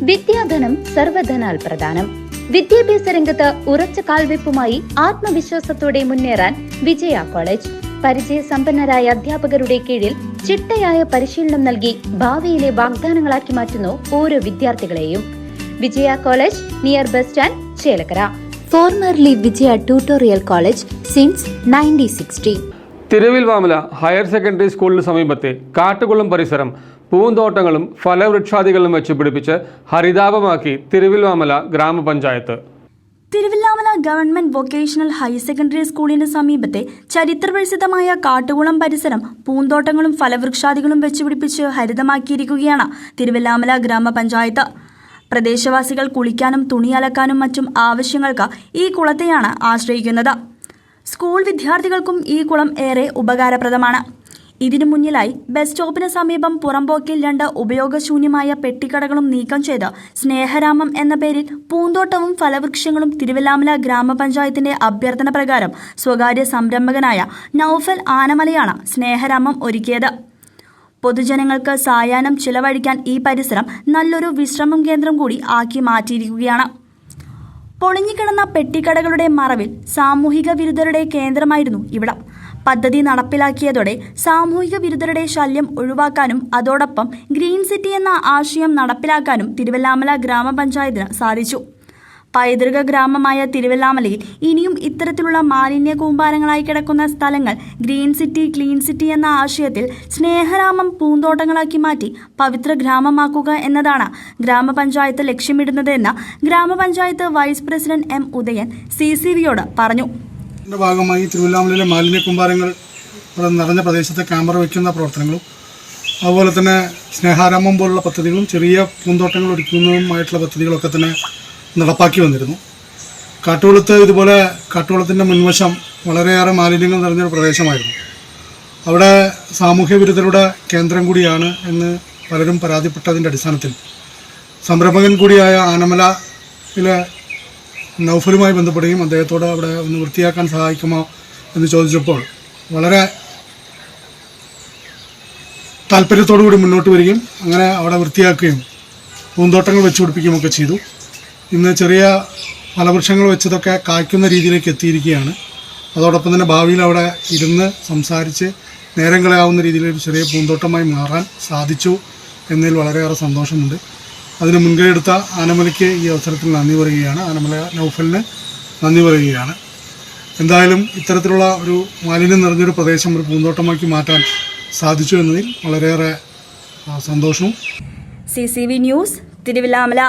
വിദ്യാധനം സർവധനാൽ പ്രധാനം വിദ്യാഭ്യാസ രംഗത്ത് ഉറച്ച കാൽവെപ്പുമായി ആത്മവിശ്വാസത്തോടെ മുന്നേറാൻ വിജയ കോളേജ്. പരിചയ സമ്പന്നരായ അധ്യാപകരുടെ കീഴിൽ ചിട്ടയായ പരിശീലനം നൽകി ഭാവിയിലെ വാഗ്ദാനങ്ങളാക്കി മാറ്റുന്നു ഓരോ വിദ്യാർത്ഥികളെയും. Vijaya college near bus stand Chelakkara. Formerly Vijaya tutorial college since nineteen sixty. Thiruvilwamala higher secondary സ്കൂളിന് സമീപത്തെ കാട്ടുകുളം പരിസരം പൂന്തോട്ടങ്ങളും ഫലവൃക്ഷാദികളും വെച്ച് പിടിപ്പിച്ച് ഹരിതാപമാക്കി തിരുവില്ലാമല ഗ്രാമപഞ്ചായത്ത്. Thiruvilwamala government vocational higher secondary സ്കൂളിന് സമീപത്തെ ചരിത്രപ്രസിദ്ധമായ കാട്ടുകുളം പരിസരം പൂന്തോട്ടങ്ങളും ഫലവൃക്ഷാദികളും വെച്ചുപിടിപ്പിച്ച് ഹരിതമാക്കിയിരിക്കുകയാണ് തിരുവില്ലാമല ഗ്രാമപഞ്ചായത്ത്. പ്രദേശവാസികൾ കുളിക്കാനും തുണി അലക്കാനും മറ്റും ആവശ്യങ്ങൾക്ക് ഈ കുളത്തെയാണ് ആശ്രയിക്കുന്നത്. സ്കൂൾ വിദ്യാർത്ഥികൾക്കും ഈ കുളം ഏറെ ഉപകാരപ്രദമാണ്. ഇതിനു മുന്നിലായി ബസ് സ്റ്റോപ്പിന് സമീപം പുറമ്പോക്കിൽ രണ്ട് ഉപയോഗശൂന്യമായ പെട്ടിക്കടകളും നീക്കം ചെയ്ത് സ്നേഹരാമം എന്ന പേരിൽ പൂന്തോട്ടവും ഫലവൃക്ഷങ്ങളും തിരുവല്ലാമല ഗ്രാമപഞ്ചായത്തിന്റെ അഭ്യർത്ഥന പ്രകാരം സ്വകാര്യ സംരംഭകനായ നൌഫൽ ആനമലയാണ് സ്നേഹരാമം ഒരുക്കിയത്. പൊതുജനങ്ങൾക്ക് സായാഹ്നം ചിലവഴിക്കാൻ ഈ പരിസരം നല്ലൊരു വിശ്രമം കേന്ദ്രം കൂടി ആക്കി മാറ്റിയിരിക്കുകയാണ്. പൊളിഞ്ഞുകിടന്ന പെട്ടിക്കടകളുടെ മറവിൽ സാമൂഹിക വിരുദ്ധരുടെ കേന്ദ്രമായിരുന്നു ഇവിടം. പദ്ധതി നടപ്പിലാക്കിയതോടെ സാമൂഹിക വിരുദ്ധരുടെ ശല്യം ഒഴിവാക്കാനും അതോടൊപ്പം ഗ്രീൻ സിറ്റി എന്ന ആശയം നടപ്പിലാക്കാനും തിരുവല്ലാമല ഗ്രാമപഞ്ചായത്തിന് സാധിച്ചു. പൈതൃക ഗ്രാമമായ തിരുവല്ലാമലയിൽ ഇനിയും ഇത്തരത്തിലുള്ള മാലിന്യ കൂമ്പാരങ്ങളായി കിടക്കുന്ന സ്ഥലങ്ങൾ ഗ്രീൻ സിറ്റി ക്ലീൻ സിറ്റി എന്ന ആശയത്തിൽ സ്നേഹരാമം പൂന്തോട്ടങ്ങളാക്കി മാറ്റി പവിത്ര ഗ്രാമമാക്കുക എന്നതാണ് ഗ്രാമപഞ്ചായത്ത് ലക്ഷ്യമിടുന്നതെന്ന് ഗ്രാമപഞ്ചായത്ത് vice president M Udayan C പറഞ്ഞു. ഇതിന്റെ ഭാഗമായി തിരുവല്ലാമലയിലെ മാലിന്യ കുമ്പാരങ്ങൾ ഇവിടെ നിറഞ്ഞ പ്രദേശത്തെ ക്യാമറ വയ്ക്കുന്ന പ്രവർത്തനങ്ങളും അതുപോലെ തന്നെ സ്നേഹാരാമം പോലുള്ള പദ്ധതികളും ചെറിയ പൂന്തോട്ടങ്ങൾ ഒരുക്കുന്നതുമായിട്ടുള്ള പദ്ധതികളൊക്കെ തന്നെ നടപ്പാക്കി വന്നിരുന്നു. കാട്ടുകുളത്ത് ഇതുപോലെ കാട്ടുകുളത്തിന്റെ മുൻവശം വളരെയേറെ മാലിന്യങ്ങൾ നിറഞ്ഞൊരു പ്രദേശമായിരുന്നു. അവിടെ സാമൂഹ്യ വിരുദ്ധരുടെ കേന്ദ്രം കൂടിയാണ് എന്ന് പലരും പരാതിപ്പെട്ടതിന്റെ അടിസ്ഥാനത്തിൽ. സംരംഭകൻ കൂടിയായ ആനമലയിലെ നൗഫലുമായി ബന്ധപ്പെടുകയും അദ്ദേഹത്തോട് അവിടെ ഒന്ന് വൃത്തിയാക്കാൻ സഹായിക്കുമോ എന്ന് ചോദിച്ചപ്പോൾ വളരെ താല്പര്യത്തോടു കൂടി മുന്നോട്ട് വരികയും അങ്ങനെ അവിടെ വൃത്തിയാക്കുകയും പൂന്തോട്ടങ്ങൾ വെച്ച് പിടിപ്പിക്കുകയും ചെയ്തു. ഇന്ന് ചെറിയ ഫലവൃക്ഷങ്ങൾ വെച്ചതൊക്കെ കായ്ക്കുന്ന രീതിയിലേക്ക് എത്തിയിരിക്കുകയാണ്. അതോടൊപ്പം തന്നെ ഭാവിയിൽ അവിടെ ഇരുന്ന് സംസാരിച്ച് നേരം കളയാവുന്ന രീതിയിൽ ചെറിയ പൂന്തോട്ടമായി മാറാൻ സാധിച്ചു എന്നതിൽ വളരെയേറെ സന്തോഷമുണ്ട്. അതിന് മുൻകൈ എടുത്ത ആനമലയ്ക്ക് ഈ അവസരത്തിൽ നന്ദി പറയുകയാണ്. ആനമല നൗഫലിന് നന്ദി പറയുകയാണ്. എന്തായാലും ഇത്തരത്തിലുള്ള ഒരു മാലിന്യം നിറഞ്ഞൊരു പ്രദേശം ഒരു പൂന്തോട്ടമാക്കി മാറ്റാൻ സാധിച്ചു എന്നതിൽ വളരെയേറെ സന്തോഷവും. C C V news Thiruvilwamala.